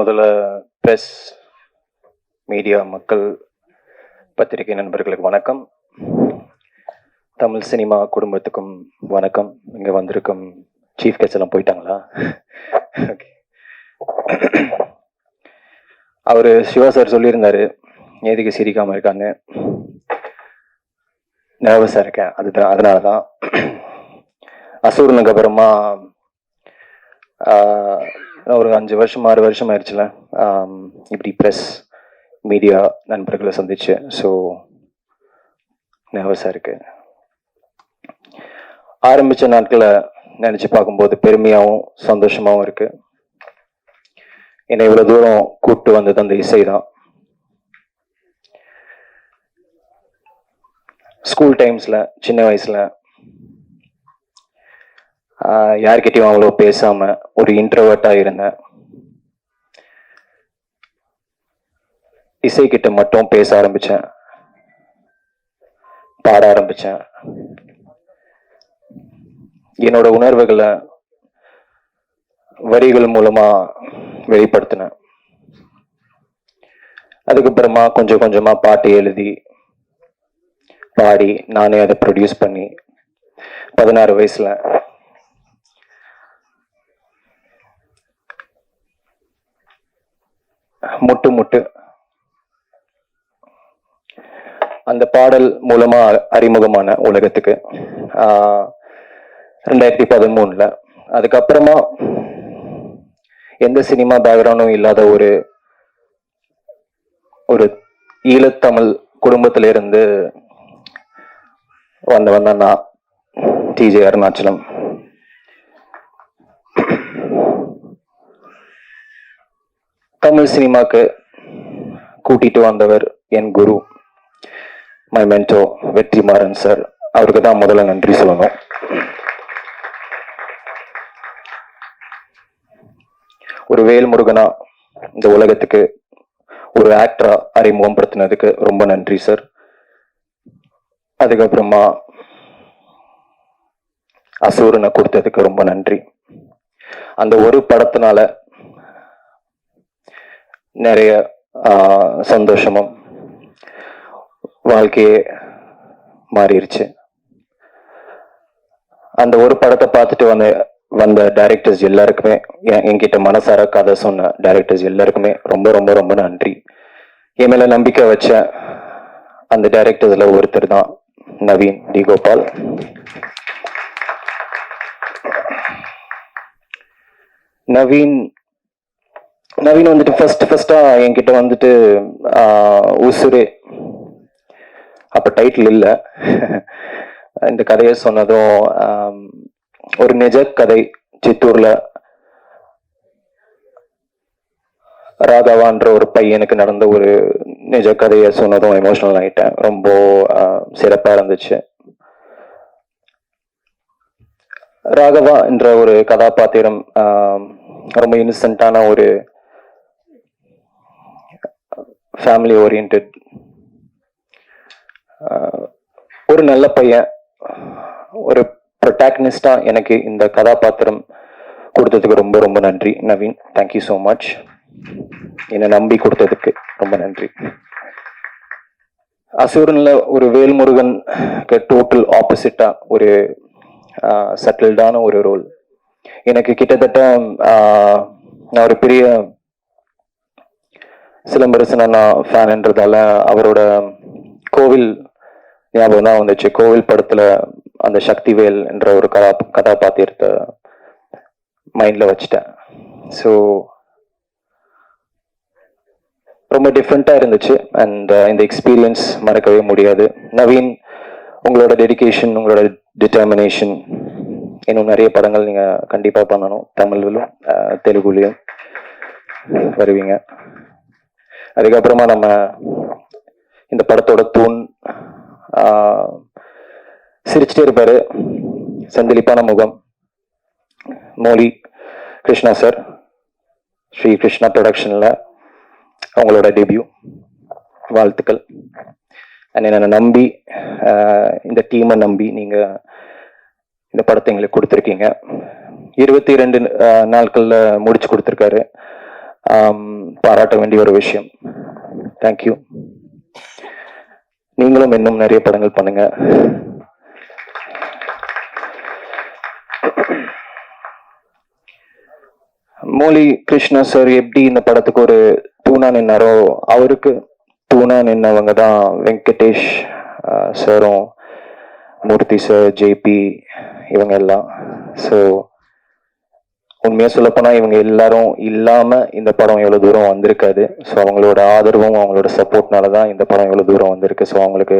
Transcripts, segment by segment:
முதல்ல press media மக்கள் பத்திரிகை நண்பர்களுக்கு வணக்கம். தமிழ் சினிமா குடும்பத்துக்கும் வணக்கம். இங்கே வந்திருக்கும் சீஃப் கெஸ்ட் எல்லாம் போயிட்டாங்களா? ஓகே அவர் சிவா சார் சொல்லியிருந்தாரு. எதுக்கு சிரிக்காமல் இருக்கான்னு. நர்வஸாக இருக்கேன். அதுதான் அதனால தான் அசூரனுக்கு அப்புறமா ஒரு அஞ்சு வருஷம் ஆறு வருஷம் ஆயிடுச்சுல. இப்படி ப்ரெஸ் மீடியா நண்பர்களை சந்திச்சு. ஸோ நர்வஸாக இருக்கு. ஆரம்பித்த நாட்களை நினச்சி பார்க்கும்போது பெருமையாகவும் சந்தோஷமாகவும் இருக்கு. என்னை இவ்வளோ தூரம் கூப்பிட்டு வந்தது அந்த இசை தான் ஸ்கூல் டைம்ஸில் சின்ன வயசில் யார்கிட்டையும் அவ்வளோ பேசாம ஒரு இன்ட்ரவர்ட்டாக இருந்தேன் இசைக்கிட்ட மட்டும் பேச ஆரம்பித்தேன் பாட ஆரம்பித்தேன் என்னோட உணர்வுகளை வரிகள் மூலமாக வெளிப்படுத்தினேன். அதுக்கப்புறமா கொஞ்சம் கொஞ்சமாக பாட்டு எழுதி பாடி நானே அதை ப்ரொடியூஸ் பண்ணி பதினாறு வயசில் முட்டு முட்டு. அந்த பாடல் மூலமா அறிமுகமான உலகத்துக்கு. ரெண்டாயிரத்தி பதிமூணுல அதுக்கப்புறமா எந்த சினிமா பேக்ரவுண்டும் இல்லாத ஒரு ஒரு ஈழத்தமிழ் குடும்பத்திலிருந்து வந்தவன் தான் நான் டிஜே அருணாச்சலம். தமிழ் சினிமாக்கு கூட்டிட்டு வந்தவர் என் குரு மை மென்டோ வெற்றிமாறன் சார் அவருக்கு தான் முதல்ல நன்றி சொல்லணும். ஒரு வேல்முருகனா இந்த உலகத்துக்கு ஒரு ஆக்டரா அறிமுகப்படுத்தினதுக்கு ரொம்ப நன்றி சார் அதுக்கப்புறமா அசூரனை கொடுத்ததுக்கு ரொம்ப நன்றி. அந்த ஒரு படத்தினால நிறைய சந்தோஷமும் வாழ்க்கையே மாறிடுச்சு அந்த ஒரு படத்தை பார்த்துட்டு வந்த வந்த டைரக்டர்ஸ் எல்லாருக்குமே என்கிட்ட மனசார கதை சொன்ன டைரக்டர்ஸ் எல்லாருக்குமே ரொம்ப ரொம்ப ரொம்ப நன்றி. என் மேல நம்பிக்கை வச்ச அந்த டைரக்டர்ஸ்ல ஒருத்தர் தான் நவீன் டி. கோபால். நவீன் நவீன் வந்துட்டு ஃபர்ஸ்ட் ஃபர்ஸ்டா என்கிட்ட வந்துட்டு உசுரே. அப்ப டைட்டில் இல்ல. இந்த கதையை சொன்னதும் ஒரு நிஜ கதை சித்தூர்ல. ராதாவான்ற ஒரு பையனுக்கு நடந்த ஒரு நிஜ கதையை சொன்னதும் எமோஷனல் ஆயிட்டேன். ரொம்ப சிறப்பாக சிறப்பா இருந்துச்சு. ராகவா என்ற ஒரு கதாபாத்திரம் ரொம்ப இன்னசென்ட்டான ஒரு ஃபேமிலி ஓரியன்ட் ஒரு நல்ல பையன் ஒரு ப்ரொட்டாக்னிஸ்டா எனக்கு இந்த கதாபாத்திரம் கொடுத்ததுக்கு ரொம்ப ரொம்ப நன்றி நவீன். தேங்க்யூ ஸோ மச் என்னை நம்பி கொடுத்ததுக்கு ரொம்ப நன்றி. அசூரன்ல ஒரு வேல்முருகனுக்கு டோட்டல் ஆப்போசிட்டா ஒரு சட்டில்டான ஒரு ரோல் எனக்கு கிட்டத்தட்ட நான் ஒரு பெரிய சிலம்பரசன் அண்ணா ஃபேன்ன்றதால அவரோட கோவில் ஞாபகம் தான் வந்துச்சு. கோவில் படத்துல அந்த சக்திவேல் என்ற ஒரு கதா கதாபாத்திரத்தை மைண்ட்ல வச்சுட்டேன். ஸோ ரொம்ப டிஃப்ரெண்ட்டாக இருந்துச்சு. அண்ட் uh, இந்த எக்ஸ்பீரியன்ஸ் மறக்கவே முடியாது. நவீன் உங்களோட டெடிகேஷன் உங்களோட டிட்டர்மினேஷன் இன்னும் நிறைய படங்கள் நீங்கள் கண்டிப்பாக பண்ணணும். தமிழ்லையும் தெலுங்குலேயும் uh, தெலுங்குலையும் வருவீங்க. அதுக்கப்புறமா நம்ம இந்த படத்தோட தூண் ஆஹ், சிரிச்சுட்டே இருப்பாரு. செந்திலிப்பான முகம். Molly Krishna sir. ஸ்ரீ கிருஷ்ணா ப்ரொடக்ஷனில் அவங்களோட டெபியூ வாழ்த்துக்கள். அண்ட் என்னை நம்பி இந்த டீமை நம்பி நீங்கள் இந்த படத்தை எங்களுக்கு கொடுத்துருக்கீங்க. இருபத்தி ரெண்டு நாட்களில் முடிச்சு கொடுத்துருக்காரு. பாராட்ட வேண்டிய ஒரு விஷயம். தேங்க்யூ நீங்களும் இன்னும் நிறைய படங்கள் பண்ணுங்க. மோலி கிருஷ்ணா சார் எப்படி இந்த படத்துக்கு ஒரு தூணா நின்னாரோ அவருக்கு தூணா நின்னவங்க தான் வெங்கடேஷ் சாரும் மூர்த்தி சார் ஜேபி இவங்க எல்லாம். ஸோ உண்மையா சொல்லப்போனா இவங்க எல்லாரும் இல்லாம இந்த படம் எவ்வளவு தூரம் வந்திருக்காது. ஸோ அவங்களோட ஆதரவும் அவங்களோட சப்போர்ட்னால தான் இந்த படம் எவ்வளவு தூரம் வந்திருக்கு. ஸோ அவங்களுக்கு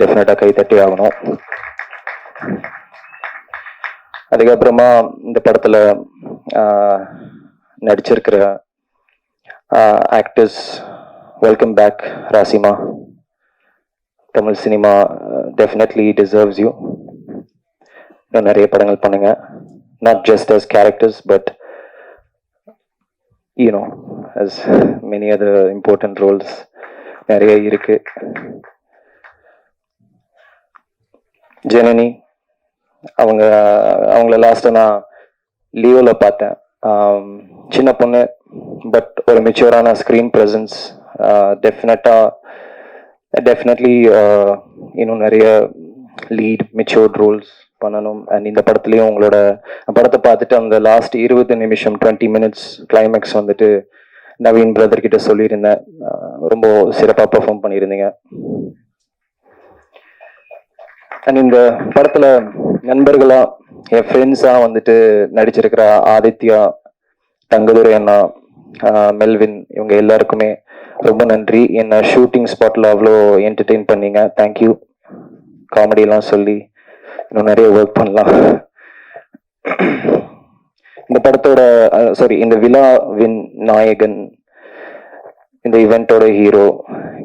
டெஃபினட்டா கை தட்டி ஆகணும். அதுக்கப்புறமா இந்த படத்துல நடிச்சிருக்கிற actors welcome back ராசிமா. Tamil cinema definitely deserves you நிறைய படங்கள் பண்ணுங்க. Not just as characters but you know as many other important roles நிறைய இருக்கு. ஜனனி அவங்க அவங்கள லாஸ்ட்டாக நான் லீவில் பார்த்தேன். சின்ன பொண்ணு பட் ஒரு மெச்சூரான ஸ்க்ரீன் ப்ரெசன்ஸ் டெஃபினட்டாக டெஃபினெட்லி இன்னும் நிறைய லீட் மெச்சூர்ட் ரோல்ஸ் பண்ணணும். அண்ட் இந்த படத்துலையும் உங்களோட படத்தை பார்த்துட்டு அந்த லாஸ்ட் இருபது நிமிஷம் டுவெண்ட்டி மினிட்ஸ் கிளைமேக்ஸ் வந்துட்டு நவீன் பிரதர் கிட்ட சொல்லியிருந்தேன். ரொம்ப சிறப்பாக பெர்ஃபார்ம் பண்ணியிருந்தீங்க. அண்ட் இந்த படத்துல நண்பர்களா என் ஃப்ரெண்ட்ஸா வந்துட்டு நடிச்சிருக்கிற ஆதித்யா தங்கதுரை அண்ணா மெல்வின் இவங்க எல்லாருக்குமே ரொம்ப நன்றி. என்ன ஷூட்டிங் ஸ்பாட்ல அவ்வளோ என்டர்டெயின் பண்ணீங்க. தேங்க்யூ காமெடியெல்லாம் சொல்லி இன்னும் நிறைய ஒர்க் பண்ணலாம். இந்த படத்தோட சாரி இந்த விழாவின் நாயகன் இந்த இவெண்டோட ஹீரோ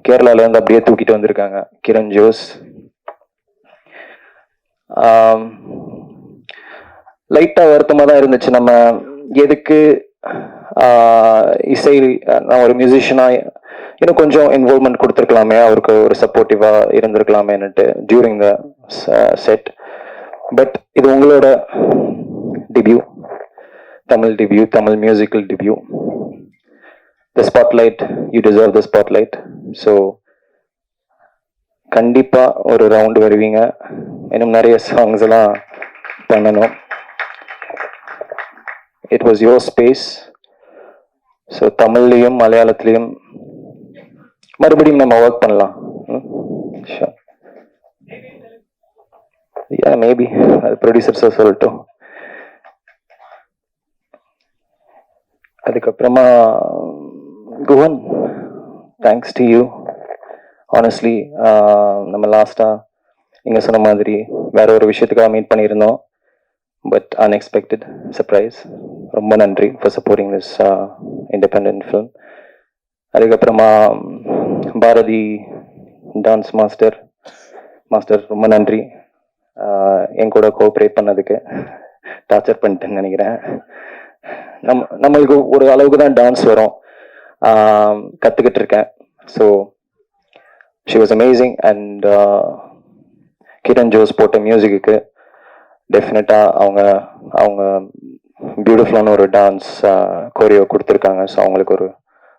கேரளால இருந்து அப்படியே தூக்கிட்டு வந்திருக்காங்க. கிரண் ஜோஸ் லைட்டா வருத்தமா தான் இருந்துச்சு. நம்ம எதுக்கு இசை நான் ஒரு மியூசிஷியனா இன்னும் கொஞ்சம் இன்வால்மெண்ட் கொடுத்துருக்கலாமே அவருக்கு ஒரு சப்போர்ட்டிவா இருந்திருக்கலாமேன்னுட்டு டியூரிங் த செட் பட் இது உங்களோட debut Tamil debut Tamil musical debut the spotlight you deserve the spotlight so கண்டிப்பாக ஒரு ரவுண்டு வருவீங்க. இன்னும் நிறைய சாங்ஸ் எல்லாம் பண்ணணும். It was your space so தமிழ்லையும் மலையாளத்துலேயும் மறுபடியும் நம்ம ஒர்க் பண்ணலாம். Hmm? யா மேபி அது ப்ரொடியூசர்ஸாக சொல்லட்டும். அதுக்கப்புறமா Guhan thanks to you honestly நம்ம லாஸ்ட்டாக நீங்கள் சொன்ன மாதிரி வேற ஒரு விஷயத்துக்காக மீட் பண்ணியிருந்தோம். பட் அன்எக்ஸ்பெக்டட் சர்ப்ரைஸ் ரொம்ப நன்றி for supporting this independent film அதுக்கப்புறமா பாரதி டான்ஸ் மாஸ்டர் மாஸ்டர் ரொம்ப நன்றி. என் கூட கோஆப்ரேட் பண்ணதுக்கு டார்ச்சர் பண்ணிட்டேன்னு நினைக்கிறேன். நம்ம நம்மளுக்கு ஒரு அளவுக்கு தான் டான்ஸ் வரும். கற்றுக்கிட்டு இருக்கேன். So she was amazing and Kiran Jose போட்ட மியூசிக்கு டெஃபினட்டாக அவங்க அவங்க பியூட்டிஃபுல்லான ஒரு டான்ஸ் கோரியோ கொடுத்துருக்காங்க. ஸோ அவங்களுக்கு ஒரு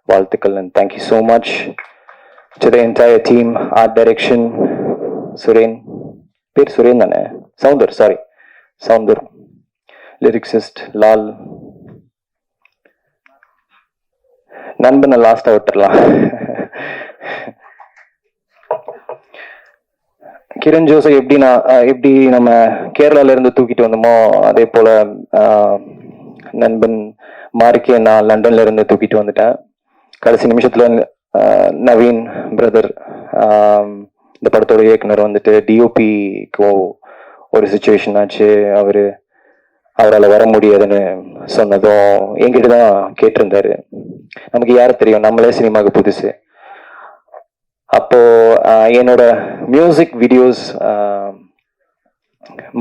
வாழ்த்துக்கள் and thank you so much to the entire team art direction Suren பேர் சுரேன் தானே? சவுந்தர் சாரி சவுந்தர். லிரிக்ஸிஸ்ட் லால். நண்பனை லாஸ்ட்டாக விட்டுறலாம். கிரண் ஜோஸை எப்படி நான் எப்படி நம்ம கேரளால இருந்து தூக்கிட்டு வந்தோமோ அதே போல நண்பன் மார்க்கே நான் லண்டன்ல இருந்து தூக்கிட்டு வந்துட்டேன். கடைசி நிமிஷத்துல நவீன் பிரதர் இந்த படத்தோட இயக்குனர் வந்துட்டு டிஓபிக்கும் ஒரு சுச்சுவேஷன் ஆச்சு. அவரு அவரால் வர முடியாதுன்னு சொன்னதும் என்கிட்ட தான் கேட்டிருந்தாரு. நமக்கு யாரை தெரியும்? நம்மளே சினிமாவுக்கு புதுசு. அப்போ என்னோட மியூசிக் வீடியோஸ்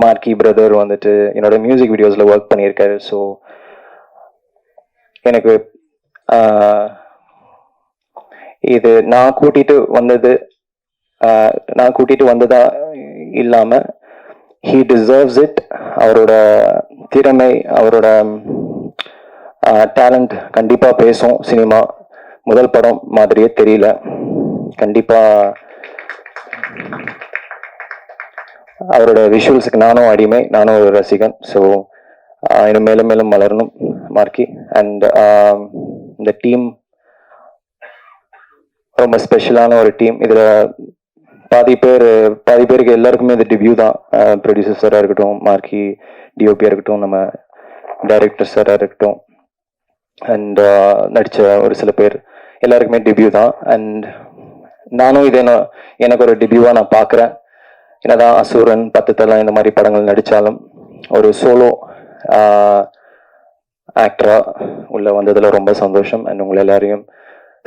மார்க்கி பிரதர் வந்துட்டு என்னோட மியூசிக் வீடியோஸில் ஒர்க் பண்ணியிருக்காரு. ஸோ எனக்கு இது நான் கூட்டிட்டு வந்தது நான் கூட்டிட்டு வந்ததா இல்லாம ஹீ டிசர்வ்ஸ் இட் அவரோட திறமை அவரோட டேலண்ட் கண்டிப்பா பேசும் சினிமா. முதல் படம் மாதிரியே தெரியல. கண்டிப்பா அவரோட விஷுவல்ஸுக்கு நானும் அடிமை நானும் ஒரு ரசிகன். ஸோ இன்னும் மேலும் மேலும் வளரணும் மார்க்கி அண்ட் இந்த டீம் ரொம்ப ஸ்பெஷலான ஒரு டீம் இதில் பாதி பேர் பாதி பேருக்கு எல்லாருக்குமே இது டிபியூ தான். ப்ரொடியூசர் சாராக இருக்கட்டும் மார்க்கி டிஓபியாக இருக்கட்டும் நம்ம டைரக்டர் சாராக இருக்கட்டும். அண்ட் நடித்த ஒரு சில பேர் எல்லாருக்குமே டிபியூ தான். அண்ட் நானும் இதை நான் எனக்கு ஒரு டிபியூவாக நான் பார்க்குறேன் என்னதான் அசுரன் பத்து தலம் இந்த மாதிரி படங்கள் நடித்தாலும் ஒரு சோலோ ஆக்டராக உள்ள வந்ததில் ரொம்ப சந்தோஷம். அண்ட் உங்களை எல்லாரையும்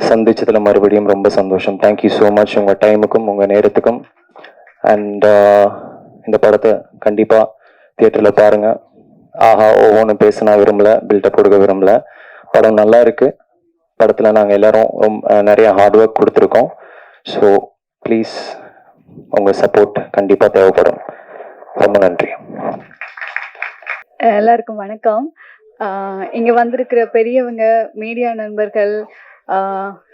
சந்திச்சதுல மறுபடியும் ரொம்ப சந்தோஷம். தேங்க்யூ ஸோ மச் உங்க டைமுக்கும் உங்க நேரத்துக்கும். அண்ட் uh, இந்த படத்தை கண்டிப்பா தியேட்டர்ல பாருங்க. ஆஹா ஒவ்வொன்றும் பேச நான் விரும்பல பில்டப் கொடுக்க விரும்பல. படம் நல்லா இருக்கு. படத்துல நாங்க எல்லாரும் ரொம்ப நிறைய ஹார்ட் ஒர்க் கொடுத்துருக்கோம். ஸோ ப்ளீஸ் உங்க சப்போர்ட் கண்டிப்பா தேவைப்படும். ரொம்ப நன்றி. எல்லாருக்கும் வணக்கம். இங்கே இங்க வந்திருக்கிற பெரியவங்க மீடியா நண்பர்கள்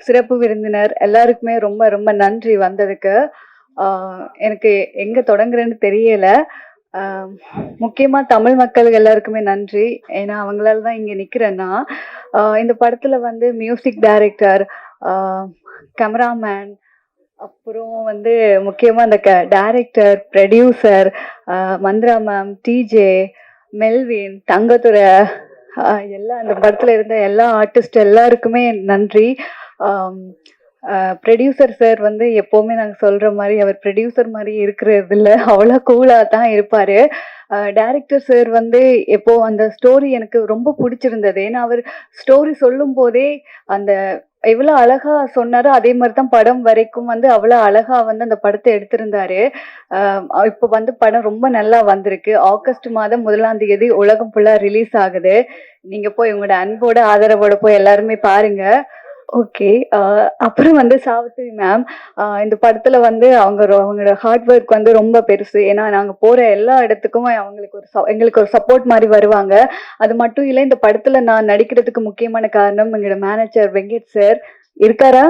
சிறப்பு விருந்தினர் எல்லாருக்குமே ரொம்ப ரொம்ப நன்றி வந்ததுக்கு. எனக்கு எங்க தொடங்குறேன்னு தெரியல. முக்கியமாக முக்கியமா தமிழ் மக்கள் எல்லாருக்குமே நன்றி. ஏன்னா அவங்களால தான் இங்க நிக்கிறேன்னா இந்த படத்துல வந்து மியூசிக் டைரக்டர் கேமராமேன் அப்புறம் வந்து முக்கியமா அந்த director producer Mandira ma'am DJ Melvin Thangathurai எல்லா அந்த படத்துல இருந்த எல்லா ஆர்டிஸ்ட் எல்லாருக்குமே நன்றி. ப்ரொடியூசர் சார் வந்து எப்போவுமே நாங்கள் சொல்கிற மாதிரி அவர் ப்ரொடியூசர் மாதிரி இருக்கிறது இல்லை அவ்வளோ கூலாக தான் இருப்பார். டைரக்டர் சார் வந்து எப்போ அந்த ஸ்டோரி எனக்கு ரொம்ப பிடிச்சிருந்தது. ஏன்னா அவர் ஸ்டோரி சொல்லும் போதே அந்த எவ்வளோ அழகா சொன்னாரோ அதே மாதிரி தான் படம் வரைக்கும் வந்து அவ்வளோ அழகா வந்து அந்த படத்தை எடுத்திருந்தாரு. இப்போ வந்து படம் ரொம்ப நல்லா வந்திருக்கு. ஆகஸ்ட் மாதம் முதலாம் தேதி உலகம் ஃபுல்லாக ரிலீஸ் ஆகுது. நீங்கள் போய் உங்களோட அன்போட ஆதரவோட போய் எல்லாருமே பாருங்க. ஓகே uh, அப்புறம் வந்து சாவித்ரி மேம் uh, இந்த படத்துல வந்து அவங்க அவங்களோட ஹார்ட் ஒர்க் வந்து ரொம்ப பெருசு. ஏன்னா நாங்க போற எல்லா இடத்துக்கும் அவங்களுக்கு ஒரு எங்களுக்கு ஒரு சப்போர்ட் மாதிரி வருவாங்க. அது மட்டும் இல்லை இந்த படத்துல நான் நடிக்கிறதுக்கு முக்கியமான காரணம் எங்களோட மேனேஜர் வெங்கட் சார் இருக்காரா?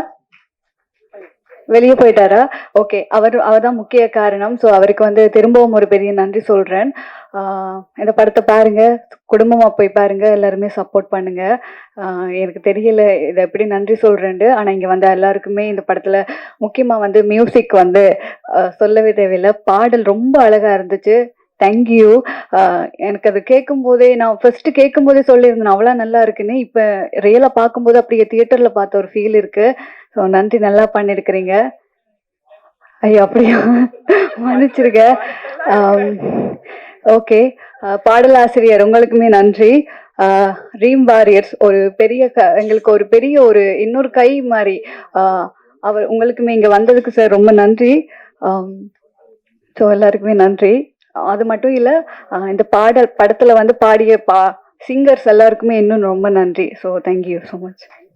வெளியே போயிட்டாரா? ஓகே அவர் அவர் தான் முக்கிய காரணம். ஸோ அவருக்கு வந்து திரும்பவும் ஒரு பெரிய நன்றி சொல்றேன். இந்த படத்தை பாருங்க. குடும்பமா போய் பாருங்க. எல்லாருமே சப்போர்ட் பண்ணுங்க. எனக்கு தெரியல. இதை எப்படி நன்றி சொல்றேன்ட்டு. ஆனா இங்க வந்த எல்லாருக்குமே இந்த படத்துல முக்கியமா வந்து மியூசிக் வந்து சொல்லவே தேவையில்லை. பாடல் ரொம்ப அழகா இருந்துச்சு. தேங்க்யூ எனக்கு அது கேட்கும் போதே நான் ஃபர்ஸ்ட் கேட்கும் போதே சொல்லியிருந்தேன் அவ்வளோ நல்லா இருக்குன்னு. இப்போ ரியலாக பார்க்கும்போது அப்படியே தியேட்டரில் பார்த்த ஒரு ஃபீல் இருக்கு. ஸோ நன்றி நல்லா பண்ணியிருக்கிறீங்க ஐயோ அப்படியா மன்னிச்சிருக்க ஓகே uh, பாடலாசிரியர் உங்களுக்குமே நன்றி. Uh, ரீம் வாரியர்ஸ் ஒரு பெரிய க எங்களுக்கு ஒரு பெரிய ஒரு இன்னொரு கை மாதிரி uh, அவர் உங்களுக்குமே இங்கே வந்ததுக்கு சார் ரொம்ப நன்றி. Um, ஸோ எல்லாருக்குமே நன்றி. அது மட்டும் இல்லை இந்த பாடல் படத்தில் வந்து பாடிய பா சிங்கர்ஸ் எல்லாருக்குமே இன்னும் ரொம்ப நன்றி. So thank you so much